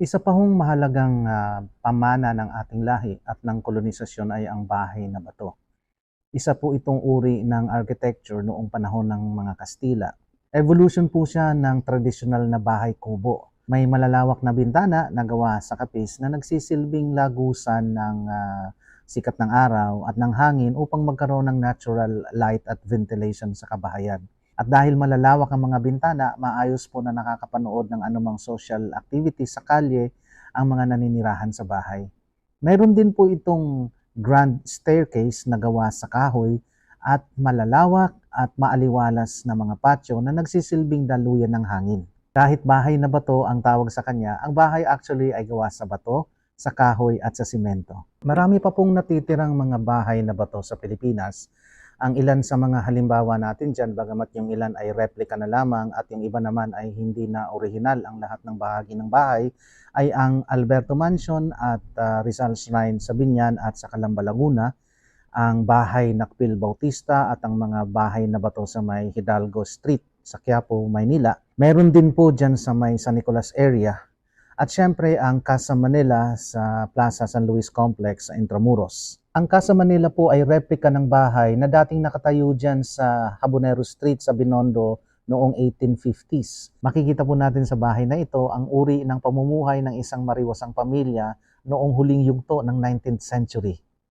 Isa pa hong mahalagang ah, pamana ng ating lahi at ng kolonisasyon ay ang bahay na bato. Isa po itong uri ng architecture noong panahon ng mga Kastila. Evolution po siya ng tradisyonal na bahay kubo. May malalawak na bintana na gawa sa kapis na nagsisilbing lagusan ng ah, sikat ng araw at ng hangin upang magkaroon ng natural light at ventilation sa kabahayan. At dahil malalawak ang mga bintana, maayos po na nakakapanood ng anumang social activity sa kalye ang mga naninirahan sa bahay. Meron din po itong grand staircase na gawa sa kahoy at malalawak at maaliwalas na mga patio na nagsisilbing daluyan ng hangin. Kahit bahay na bato ang tawag sa kanya, ang bahay actually ay gawa sa bato, sa kahoy at sa simento. Marami pa pong natitirang mga bahay na bato sa Pilipinas ang ilan sa mga halimbawa natin dyan, bagamat yung ilan ay replica na lamang at yung iba naman ay hindi na original ang lahat ng bahagi ng bahay, ay ang Alberto Mansion at ah, Rizal Shrine sa Binyan at sa Calamba, Laguna, ang bahay Nakpil Bautista at ang mga bahay na bato sa may Hidalgo Street sa Quiapo, Maynila. Meron din po dyan sa may San Nicolas area. At syempre ang Casa Manila sa Plaza San Luis Complex sa Intramuros. Ang Casa Manila po ay replika ng bahay na dating nakatayo dyan sa Habanero Street sa Binondo noong 1850s. Makikita po natin sa bahay na ito ang uri ng pamumuhay ng isang mariwasang pamilya noong huling yugto ng 19th century.